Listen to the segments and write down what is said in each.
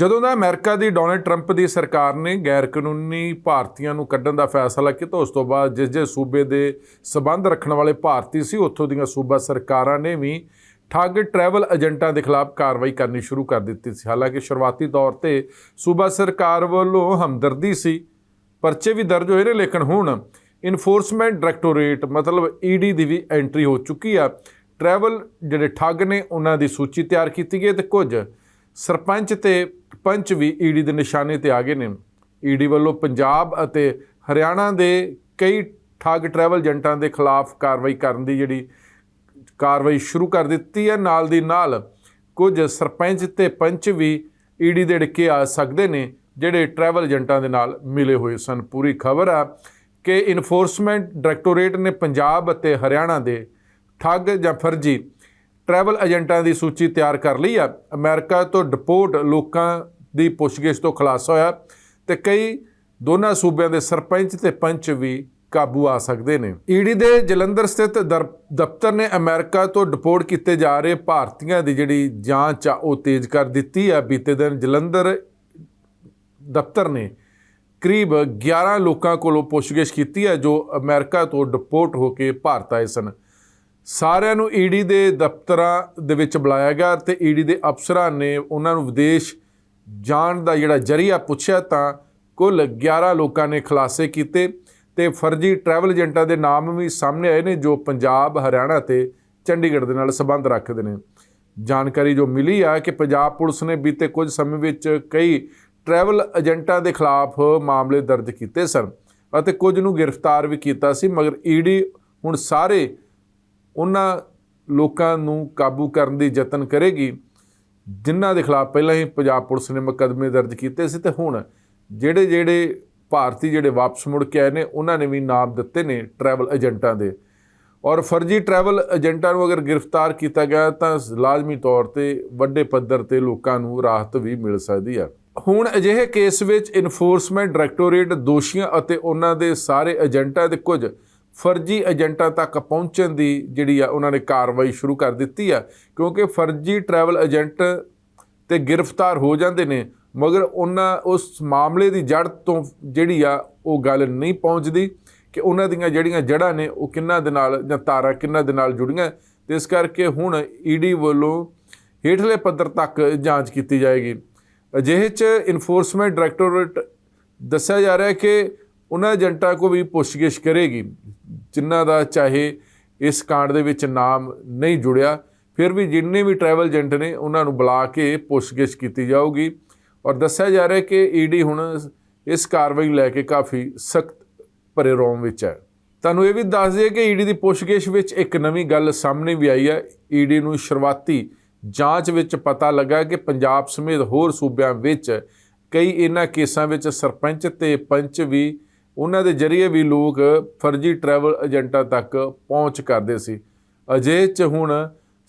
ਜਦੋਂ ਦਾ ਅਮਰੀਕਾ ਦੀ ਡੋਨਲਡ ਟਰੰਪ ਦੀ ਸਰਕਾਰ ਨੇ ਗੈਰ ਕਾਨੂੰਨੀ ਭਾਰਤੀਆਂ ਨੂੰ ਕੱਢਣ ਦਾ ਫੈਸਲਾ ਕੀਤਾ, ਉਸ ਤੋਂ ਬਾਅਦ ਜਿਸ ਜਿਸ ਸੂਬੇ ਦੇ ਸਬੰਧ ਰੱਖਣ ਵਾਲੇ ਭਾਰਤੀ ਸੀ, ਉੱਥੋਂ ਦੀਆਂ ਸੂਬਾ ਸਰਕਾਰਾਂ ਨੇ ਵੀ ਠੱਗ ਟਰੈਵਲ ਏਜੰਟਾਂ ਦੇ ਖਿਲਾਫ ਕਾਰਵਾਈ ਕਰਨੀ ਸ਼ੁਰੂ ਕਰ ਦਿੱਤੀ ਸੀ। ਹਾਲਾਂਕਿ ਸ਼ੁਰੂਆਤੀ ਤੌਰ ਤੇ ਸੂਬਾ ਸਰਕਾਰ ਵੱਲੋਂ ਹਮਦਰਦੀ ਸੀ, ਪਰਚੇ ਵੀ ਦਰਜ ਹੋਏ ਨੇ, ਲੇਕਿਨ ਹੁਣ ਇਨਫੋਰਸਮੈਂਟ ਡਾਇਰੈਕਟੋਰੇਟ ਮਤਲਬ ਈਡੀ ਦੀ ਵੀ ਐਂਟਰੀ ਹੋ ਚੁੱਕੀ ਆ। ਟਰੈਵਲ ਜਿਹੜੇ ਠੱਗ ਨੇ, ਉਹਨਾਂ ਦੀ ਸੂਚੀ ਤਿਆਰ ਕੀਤੀ ਗਈ ਹੈ ਤੇ ਕੁਝ ਸਰਪੰਚ ਤੇ ਪੰਚ ਵੀ ਈਡੀ ਦੇ ਨਿਸ਼ਾਨੇ ਤੇ ਆ ਗਏ ਨੇ। ਈਡੀ ਵੱਲੋਂ ਪੰਜਾਬ ਅਤੇ ਹਰਿਆਣਾ ਦੇ ਕਈ ਠੱਗ ਟਰੈਵਲ ਏਜੰਟਾਂ ਦੇ ਖਿਲਾਫ ਕਾਰਵਾਈ ਕਰਨ ਦੀ ਜਿਹੜੀ ਕਾਰਵਾਈ ਸ਼ੁਰੂ ਕਰ ਦਿੱਤੀ ਹੈ। ਨਾਲ ਦੀ ਨਾਲ ਕੁਝ ਸਰਪੰਚ ਤੇ ਪੰਚ ਵੀ ਈਡੀ ਦੇ ਡਿੱਕੇ ਆ ਸਕਦੇ ਨੇ, ਜਿਹੜੇ ਟਰੈਵਲ ਏਜੰਟਾਂ ਦੇ ਨਾਲ ਮਿਲੇ ਹੋਏ ਸਨ। ਪੂਰੀ ਖਬਰ ਆ ਕਿ ਇਨਫੋਰਸਮੈਂਟ ਡਾਇਰੈਕਟੋਰੇਟ ਨੇ ਪੰਜਾਬ ਅਤੇ ਹਰਿਆਣਾ ਦੇ ਠੱਗ ਜਾਂ ਫਰਜ਼ੀ ਟਰੈਵਲ ਏਜੰਟਾਂ ਦੀ ਸੂਚੀ ਤਿਆਰ ਕਰ ਲਈ ਆ। ਅਮਰੀਕਾ ਤੋਂ ਡਿਪੋਰਟ ਲੋਕਾਂ ਦੀ ਪੁੱਛਗਿੱਛ ਤੋਂ ਖੁਲਾਸਾ ਹੋਇਆ ਤੇ ਕਈ ਦੋਨਾਂ ਸੂਬਿਆਂ ਦੇ ਸਰਪੰਚ ਤੇ ਪੰਚ ਵੀ ਕਾਬੂ ਆ ਸਕਦੇ ਨੇ। ਈਡੀ ਦੇ ਜਲੰਧਰ ਸਥਿਤ ਦਰ- ਦਫ਼ਤਰ ਨੇ ਅਮਰੀਕਾ ਤੋਂ ਡਿਪੋਰਟ ਕੀਤੇ ਜਾ ਰਹੇ ਭਾਰਤੀਆਂ ਦੀ ਜਿਹੜੀ ਜਾਂਚ ਆ, ਉਹ ਤੇਜ਼ ਕਰ ਦਿੱਤੀ ਆ। ਬੀਤੇ ਦਿਨ ਜਲੰਧਰ ਦਫ਼ਤਰ ਨੇ ਕਰੀਬ 11 ਲੋਕਾਂ ਕੋਲੋਂ ਪੁੱਛਗਿੱਛ ਕੀਤੀ ਹੈ ਜੋ ਅਮਰੀਕਾ ਤੋਂ ਡਿਪੋਰਟ ਹੋ ਕੇ ਭਾਰਤ ਆਏ ਸਨ। ਸਾਰਿਆਂ ਨੂੰ ਈਡੀ ਦੇ ਦਫ਼ਤਰਾਂ ਦੇ ਵਿੱਚ ਬੁਲਾਇਆ ਗਿਆ ਤੇ ਈਡੀ ਦੇ ਅਫਸਰਾਂ ਨੇ ਉਹਨਾਂ ਨੂੰ ਵਿਦੇਸ਼ ਜਾਣ ਦਾ ਜਿਹੜਾ ਜਰੀਆ ਪੁੱਛਿਆ ਤਾਂ ਕੁੱਲ 11 ਲੋਕਾਂ ਨੇ ਖੁਲਾਸੇ ਕੀਤੇ ਤੇ ਫਰਜ਼ੀ ਟਰੈਵਲ ਏਜੰਟਾਂ ਦੇ ਨਾਮ ਵੀ ਸਾਹਮਣੇ ਆਏ ਨੇ ਜੋ ਪੰਜਾਬ, ਹਰਿਆਣਾ ਤੇ ਚੰਡੀਗੜ੍ਹ ਦੇ ਨਾਲ ਸੰਬੰਧ ਰੱਖਦੇ ਨੇ। ਜਾਣਕਾਰੀ ਜੋ ਮਿਲੀ ਆ ਕਿ ਪੰਜਾਬ ਪੁਲਿਸ ਨੇ ਬੀਤੇ ਕੁਝ ਸਮੇਂ ਵਿੱਚ ਕਈ ਟਰੈਵਲ ਏਜੰਟਾਂ ਦੇ ਖਿਲਾਫ ਮਾਮਲੇ ਦਰਜ ਕੀਤੇ ਸਨ ਅਤੇ ਕੁਝ ਨੂੰ ਗ੍ਰਿਫਤਾਰ ਵੀ ਕੀਤਾ ਸੀ, ਮਗਰ ਈਡੀ ਹੁਣ ਸਾਰੇ ਉਹਨਾਂ ਲੋਕਾਂ ਨੂੰ ਕਾਬੂ ਕਰਨ ਦੀ ਯਤਨ ਕਰੇਗੀ, ਜਿਨ੍ਹਾਂ ਦੇ ਖਿਲਾਫ ਪਹਿਲਾਂ ਹੀ ਪੰਜਾਬ ਪੁਲਿਸ ਨੇ ਮੁਕੱਦਮੇ ਦਰਜ ਕੀਤੇ ਸੀ ਤੇ ਹੁਣ ਜਿਹੜੇ ਜਿਹੜੇ ਭਾਰਤੀ ਜਿਹੜੇ ਵਾਪਸ ਮੁੜ ਕੇ ਆਏ ਨੇ, ਉਹਨਾਂ ਨੇ ਵੀ ਨਾਮ ਦਿੱਤੇ ਨੇ ਟਰੈਵਲ ਏਜੰਟਾਂ ਦੇ। ਔਰ ਫਰਜ਼ੀ ਟਰੈਵਲ ਏਜੰਟਾਂ ਨੂੰ ਅਗਰ ਗ੍ਰਿਫਤਾਰ ਕੀਤਾ ਗਿਆ ਤਾਂ ਲਾਜ਼ਮੀ ਤੌਰ ਤੇ ਵੱਡੇ ਪੱਧਰ ਤੇ ਲੋਕਾਂ ਨੂੰ ਰਾਹਤ ਵੀ ਮਿਲ ਸਕਦੀ ਹੈ ਹੁਣ ਅਜਿਹੇ ਕੇਸ ਵਿੱਚ ਇਨਫੋਰਸਮੈਂਟ ਡਾਇਰੈਕਟੋਰੇਟ ਦੋਸ਼ੀਆਂ ਅਤੇ ਉਹਨਾਂ ਦੇ ਸਾਰੇ ਏਜੰਟਾਂ ਦੇ ਕੁਝ ਫਰਜ਼ੀ ਏਜੰਟਾਂ ਤੱਕ ਪਹੁੰਚਣ ਦੀ ਜਿਹੜੀ ਆ ਉਹਨਾਂ ਨੇ ਕਾਰਵਾਈ ਸ਼ੁਰੂ ਕਰ ਦਿੱਤੀ ਆ, ਕਿਉਂਕਿ ਫਰਜ਼ੀ ਟਰੈਵਲ ਏਜੰਟ ਤੇ ਗ੍ਰਿਫਤਾਰ ਹੋ ਜਾਂਦੇ ਨੇ, ਮਗਰ ਉਹਨਾਂ ਉਸ ਮਾਮਲੇ ਦੀ ਜੜ ਤੋਂ ਜਿਹੜੀ ਆ ਉਹ ਗੱਲ ਨਹੀਂ ਪਹੁੰਚਦੀ ਕਿ ਉਹਨਾਂ ਦੀਆਂ ਜਿਹੜੀਆਂ ਜੜ੍ਹਾਂ ਨੇ ਉਹ ਕਿੰਨਾਂ ਦੇ ਨਾਲ ਜਾਂ ਤਾਰਾਂ ਕਿੰਨਾਂ ਦੇ ਨਾਲ ਜੁੜੀਆਂ, ਤੇ ਇਸ ਕਰਕੇ ਹੁਣ ਈਡੀ ਵੱਲੋਂ ਹੇਠਲੇ ਪੱਧਰ ਤੱਕ ਜਾਂਚ ਕੀਤੀ ਜਾਏਗੀ। ਅਜਿਹੇ ਚ ਇਨਫੋਰਸਮੈਂਟ ਡਾਇਰੈਕਟੋਰੇਟ ਦੱਸਿਆ ਜਾ ਰਿਹਾ ਹੈ ਕਿ ਉਹਨਾਂ ਏਜੰਟਾਂ ਕੋ ਵੀ ਪੁੱਛਗਿੱਛ ਕਰੇਗੀ। ਜਿਨ੍ਹਾਂ ਦਾ ਚਾਹੇ ਇਸ ਕਾਂਡ ਦੇ ਵਿੱਚ ਨਾਮ ਨਹੀਂ ਜੁੜਿਆ, ਫਿਰ ਵੀ ਜਿੰਨੇ ਵੀ ਟਰੈਵਲ ਏਜੰਟ ਨੇ ਉਹਨਾਂ ਨੂੰ ਬੁਲਾ ਕੇ ਪੁੱਛਗਿੱਛ ਕੀਤੀ ਜਾਊਗੀ। ਔਰ ਦੱਸਿਆ ਜਾ ਰਿਹਾ ਹੈ ਕਿ ਈਡੀ ਹੁਣ ਇਸ ਕਾਰਵਾਈ ਲੈ ਕੇ ਕਾਫੀ ਸਖਤ ਭਰੇ ਰੋਮ ਵਿੱਚ ਹੈ। ਤੁਹਾਨੂੰ ਇਹ ਵੀ ਦੱਸ ਦਈਏ ਕਿ ਈਡੀ ਦੀ ਪੁੱਛਗਿੱਛ ਵਿੱਚ ਇੱਕ ਨਵੀਂ ਗੱਲ ਸਾਹਮਣੇ ਵੀ ਆਈ ਹੈ। ਈਡੀ ਨੂੰ ਸ਼ੁਰੂਆਤੀ ਜਾਂਚ ਵਿੱਚ ਪਤਾ ਲੱਗਾ ਕਿ ਪੰਜਾਬ ਸਮੇਤ ਹੋਰ ਸੂਬਿਆਂ ਵਿੱਚ ਕਈ ਇਹਨਾਂ ਕੇਸਾਂ ਵਿੱਚ ਸਰਪੰਚ ਤੇ ਪੰਚ ਵੀ ਉਹਨਾਂ ਦੇ ਜ਼ਰੀਏ ਵੀ ਲੋਕ ਫਰਜ਼ੀ ਟਰੈਵਲ ਏਜੰਟਾਂ ਤੱਕ ਪਹੁੰਚ ਕਰਦੇ ਸੀ। ਅਜੇ ਚ ਹੁਣ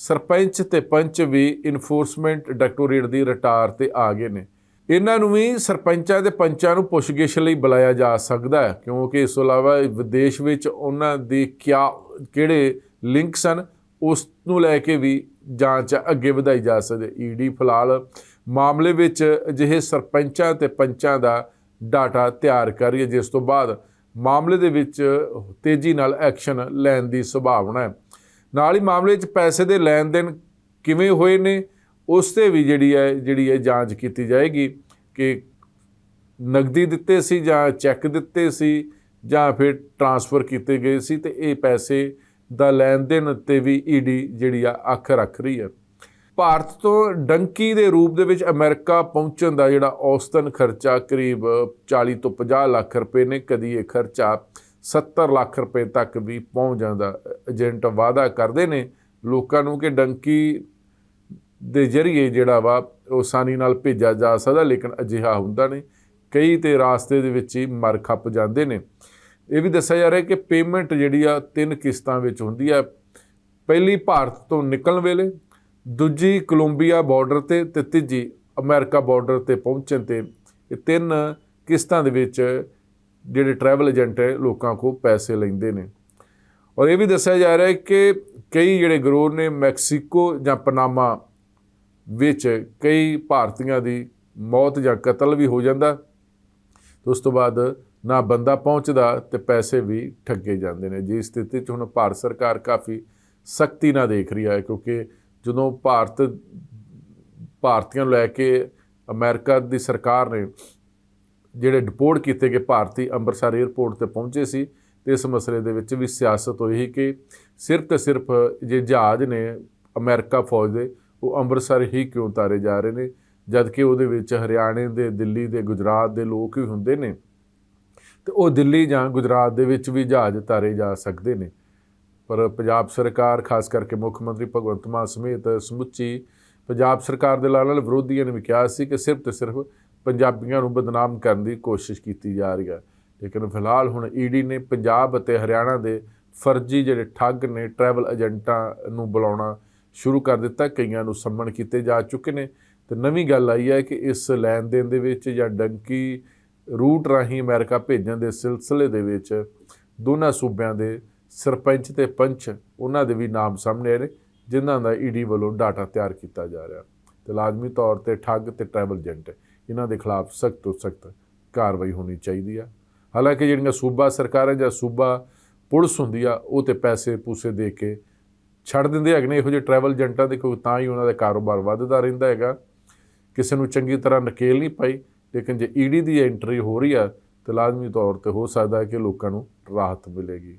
ਸਰਪੰਚ ਤੇ ਪੰਚ ਵੀ ਇਨਫੋਰਸਮੈਂਟ ਡਾਇਰੈਕਟੋਰੇਟ ਦੀ ਰਟਾਰ ਤੇ ਆ ਗਏ ਨੇ। ਇਹਨਾਂ ਨੂੰ ਵੀ ਸਰਪੰਚਾਂ ਤੇ ਪੰਚਾਂ ਨੂੰ ਪੁੱਛਗਿੱਛ ਲਈ ਬੁਲਾਇਆ ਜਾ ਸਕਦਾ ਹੈ, ਕਿਉਂਕਿ ਇਸ ਤੋਂ ਇਲਾਵਾ ਵਿਦੇਸ਼ ਵਿੱਚ ਉਹਨਾਂ ਦੀ ਕਿਆ, ਕਿਹੜੇ ਲਿੰਕ ਸਨ, ਉਸ ਨੂੰ ਲੈ ਕੇ ਵੀ ਜਾਂਚ ਅੱਗੇ ਵਧਾਈ ਜਾ ਸਕਦੀ ਈਡੀ ਫਿਲਹਾਲ ਮਾਮਲੇ ਵਿੱਚ ਅਜਿਹੇ ਸਰਪੰਚਾਂ ਤੇ ਪੰਚਾਂ ਦਾ ਡਾਟਾ ਤਿਆਰ ਕਰ ਰਹੀ ਹੈ ਜਿਸ ਤੋਂ ਬਾਅਦ ਮਾਮਲੇ ਦੇ ਵਿੱਚ ਤੇਜ਼ੀ ਨਾਲ ਐਕਸ਼ਨ ਲੈਣ ਦੀ ਸੰਭਾਵਨਾ ਹੈ। ਨਾਲ ਹੀ ਮਾਮਲੇ 'ਚ ਪੈਸੇ ਦੇ ਲੈਣ ਦੇਣ ਕਿਵੇਂ ਹੋਏ ਨੇ, ਉਸ ਤੇ ਵੀ ਜਿਹੜੀ ਹੈ ਜਿਹੜੀ ਹੈ ਜਾਂਚ ਕੀਤੀ ਜਾਏਗੀ ਕਿ ਨਗਦੀ ਦਿੱਤੇ ਸੀ ਜਾਂ ਚੈੱਕ ਦਿੱਤੇ ਸੀ ਜਾਂ ਫਿਰ ਟਰਾਂਸਫਰ ਕੀਤੇ ਗਏ ਸੀ ਤੇ ਇਹ ਪੈਸੇ ਦਾ ਲੈਣ ਦੇਣ ਤੇ ਵੀ ਈਡੀ ਜਿਹੜੀ ਆ ਅੱਖ ਰੱਖ ਰਹੀ ਹੈ। ਭਾਰਤ ਤੋਂ ਡੰਕੀ ਦੇ ਰੂਪ ਦੇ ਵਿੱਚ ਅਮਰੀਕਾ ਪਹੁੰਚਣ ਦਾ ਜਿਹੜਾ ਔਸਤਨ ਖਰਚਾ ਕਰੀਬ 40 ਤੋਂ 50 ਲੱਖ ਰੁਪਏ ਨੇ, ਕਦੀ ਇਹ ਖਰਚਾ 70 ਲੱਖ ਰੁਪਏ ਤੱਕ ਵੀ ਪਹੁੰਚ ਜਾਂਦਾ, ਏਜੰਟ ਵਾਅਦਾ ਕਰਦੇ ਨੇ ਲੋਕਾਂ ਨੂੰ ਕਿ ਡੰਕੀ ਦੇ ਜ਼ਰੀਏ ਜਿਹੜਾ ਵਾ ਉਹ ਆਸਾਨੀ ਨਾਲ ਭੇਜਿਆ ਜਾ ਸਕਦਾ, ਲੇਕਿਨ ਅਜਿਹਾ ਹੁੰਦਾ ਨਹੀਂ। ਕਈ ਤੇ ਰਾਸਤੇ ਦੇ ਵਿੱਚ ਹੀ ਮਰ ਖੱਪ ਜਾਂਦੇ ਨੇ। ਇਹ ਵੀ ਦੱਸਿਆ ਜਾ ਰਿਹਾ ਕਿ ਪੇਮੈਂਟ ਜਿਹੜੀ ਆ ਤਿੰਨ ਕਿਸ਼ਤਾਂ ਵਿੱਚ ਹੁੰਦੀ ਆ। ਪਹਿਲੀ ਭਾਰਤ ਤੋਂ ਨਿਕਲਣ ਵੇਲੇ ਦੂਜੀ ਕੋਲੰਬੀਆ ਬਾਰਡਰ ਤੇ ਤੇ ਤੀਜੀ ਅਮਰੀਕਾ ਬਾਰਡਰ ਤੇ ਪਹੁੰਚਣ ਤੇ ਇਹ ਤਿੰਨ ਕਿਸ਼ਤਾਂ ਦੇ ਵਿੱਚ ਜਿਹੜੇ ਟਰੈਵਲ ਏਜੰਟ ਹੈ, ਲੋਕਾਂ ਕੋਲ ਪੈਸੇ ਲੈਂਦੇ ਨੇ। ਔਰ ਇਹ ਵੀ ਦੱਸਿਆ ਜਾ ਰਿਹਾ ਹੈ ਕਿ ਕਈ ਜਿਹੜੇ ਗਰੋਹ ਨੇ ਮੈਕਸੀਕੋ ਜਾਂ ਪਨਾਮਾ ਵਿੱਚ ਕਈ ਭਾਰਤੀਆਂ ਦੀ ਮੌਤ ਜਾਂ ਕਤਲ ਵੀ ਹੋ ਜਾਂਦਾ, ਤੇ ਉਸ ਤੋਂ ਬਾਅਦ ਨਾ ਬੰਦਾ ਪਹੁੰਚਦਾ ਤੇ ਪੈਸੇ ਵੀ ਠੱਗੇ ਜਾਂਦੇ ਨੇ। ਜੀ ਸਥਿਤੀ 'ਚ ਹੁਣ ਭਾਰਤ ਸਰਕਾਰ ਕਾਫੀ ਸਖਤੀ ਨਾਲ ਦੇਖ ਰਹੀ ਹੈ, ਕਿਉਂਕਿ ਜਦੋਂ ਭਾਰਤ, ਭਾਰਤੀਆਂ ਨੂੰ ਲੈ ਕੇ ਅਮਰੀਕਾ ਦੀ ਸਰਕਾਰ ਨੇ ਜਿਹੜੇ ਡਿਪੋਰਟ ਕੀਤੇ ਗਏ, ਭਾਰਤੀ ਅੰਮ੍ਰਿਤਸਰ 에ਅਰਪੋਰਟ ਤੇ ਪਹੁੰਚੇ ਸੀ, ਤੇ ਇਸ ਮਸਲੇ ਦੇ ਵਿੱਚ ਵੀ ਸਿਆਸਤ ਹੋਈ ਕਿ ਸਿਰਫ ਤੇ ਸਿਰਫ ਜੇ ਜਹਾਜ਼ ਨੇ ਅਮਰੀਕਾ ਫੌਜ ਦੇ, ਉਹ ਅੰਮ੍ਰਿਤਸਰ ਹੀ ਕਿਉਂ ਉਤਾਰੇ ਜਾ ਰਹੇ ਨੇ? ਜਦ ਕਿ ਉਹਦੇ ਵਿੱਚ ਹਰਿਆਣੇ ਦੇ, ਦਿੱਲੀ ਦੇ, ਗੁਜਰਾਤ ਦੇ ਲੋਕ ਵੀ ਹੁੰਦੇ ਨੇ, ਤੇ ਉਹ ਦਿੱਲੀ ਜਾਂ ਗੁਜਰਾਤ ਦੇ ਵਿੱਚ ਵੀ ਜਹਾਜ਼ ਉਤਾਰੇ ਜਾ ਸਕਦੇ ਨੇ। ਪਰ ਪੰਜਾਬ ਸਰਕਾਰ, ਖਾਸ ਕਰਕੇ ਮੁੱਖ ਮੰਤਰੀ ਭਗਵੰਤ ਮਾਨ ਸਮੇਤ ਸਮੁੱਚੀ ਪੰਜਾਬ ਸਰਕਾਰ ਦੇ ਨਾਲ ਨਾਲ ਵਿਰੋਧੀਆਂ ਨੇ ਵੀ ਕਿਹਾ ਸੀ ਕਿ ਸਿਰਫ ਤੇ ਸਿਰਫ ਪੰਜਾਬੀਆਂ ਨੂੰ ਬਦਨਾਮ ਕਰਨ ਦੀ ਕੋਸ਼ਿਸ਼ ਕੀਤੀ ਜਾ ਰਹੀ ਹੈ। ਲੇਕਿਨ ਫਿਲਹਾਲ ਹੁਣ ਈਡੀ ਨੇ ਪੰਜਾਬ ਅਤੇ ਹਰਿਆਣਾ ਦੇ ਫਰਜ਼ੀ ਜਿਹੜੇ ਠੱਗ ਨੇ ਟਰੈਵਲ ਏਜੰਟਾਂ ਨੂੰ ਬੁਲਾਉਣਾ ਸ਼ੁਰੂ ਕਰ ਦਿੱਤਾ। ਕਈਆਂ ਨੂੰ ਸੰਮਣ ਕੀਤੇ ਜਾ ਚੁੱਕੇ ਨੇ। ਤੇ ਨਵੀਂ ਗੱਲ ਆਈ ਹੈ ਕਿ ਇਸ ਲੈਣ ਦੇਣ ਦੇ ਵਿੱਚ ਜਾਂ ਡੰਕੀ ਰੂਟ ਰਾਹੀਂ ਅਮਰੀਕਾ ਭੇਜਣ ਦੇ ਸਿਲਸਿਲੇ ਦੇ ਵਿੱਚ ਦੋਨਾਂ ਸੂਬਿਆਂ ਦੇ ਸਰਪੰਚ ਤੇ ਪੰਚ ਉਹਨਾਂ ਦੇ ਵੀ ਨਾਮ ਸਾਹਮਣੇ ਆਏ ਨੇ, ਜਿਨ੍ਹਾਂ ਦਾ ਈਡੀ ਵੱਲੋਂ ਡਾਟਾ ਤਿਆਰ ਕੀਤਾ ਜਾ ਰਿਹਾ। ਤੇ ਲਾਜ਼ਮੀ ਤੌਰ ਤੇ ਠੱਗ ਤੇ ਟਰੈਵਲ ਏਜੰਟ, ਇਹਨਾਂ ਦੇ ਖਿਲਾਫ ਸਖਤ ਤੋਂ ਸਖਤ ਕਾਰਵਾਈ ਹੋਣੀ ਚਾਹੀਦੀ ਆ। ਹਾਲਾਂਕਿ ਜਿਹੜੀਆਂ ਸੂਬਾ ਸਰਕਾਰਾਂ ਜਾਂ ਸੂਬਾ ਪੁਲਿਸ ਹੁੰਦੀ ਆ, ਉਹ ਤੇ ਪੈਸੇ ਪੂਸੇ ਦੇ ਕੇ ਛੱਡ ਦਿੰਦੇ ਹੈਗੇ ਨੇ। ਇਹੋ ਜਿਹੇ ਟਰੈਵਲ ਏਜੰਟਾਂ ਦੇ ਕੋਈ ਤਾਂ ਹੀ ਉਹਨਾਂ ਦਾ ਕਾਰੋਬਾਰ ਵੱਧਦਾ ਰਹਿੰਦਾ ਹੈਗਾ। ਕਿਸੇ ਨੂੰ ਚੰਗੀ ਤਰ੍ਹਾਂ ਨਕੇਲ ਨਹੀਂ ਪਾਈ, ਲੇਕਿਨ ਜੇ ਈਡੀ ਦੀ ਐਂਟਰੀ ਹੋ ਰਹੀ ਆ, ਤਾਂ ਲਾਜ਼ਮੀ ਤੌਰ ਤੇ ਹੋ ਸਕਦਾ ਹੈ ਕਿ ਲੋਕਾਂ ਨੂੰ ਰਾਹਤ ਮਿਲੇਗੀ।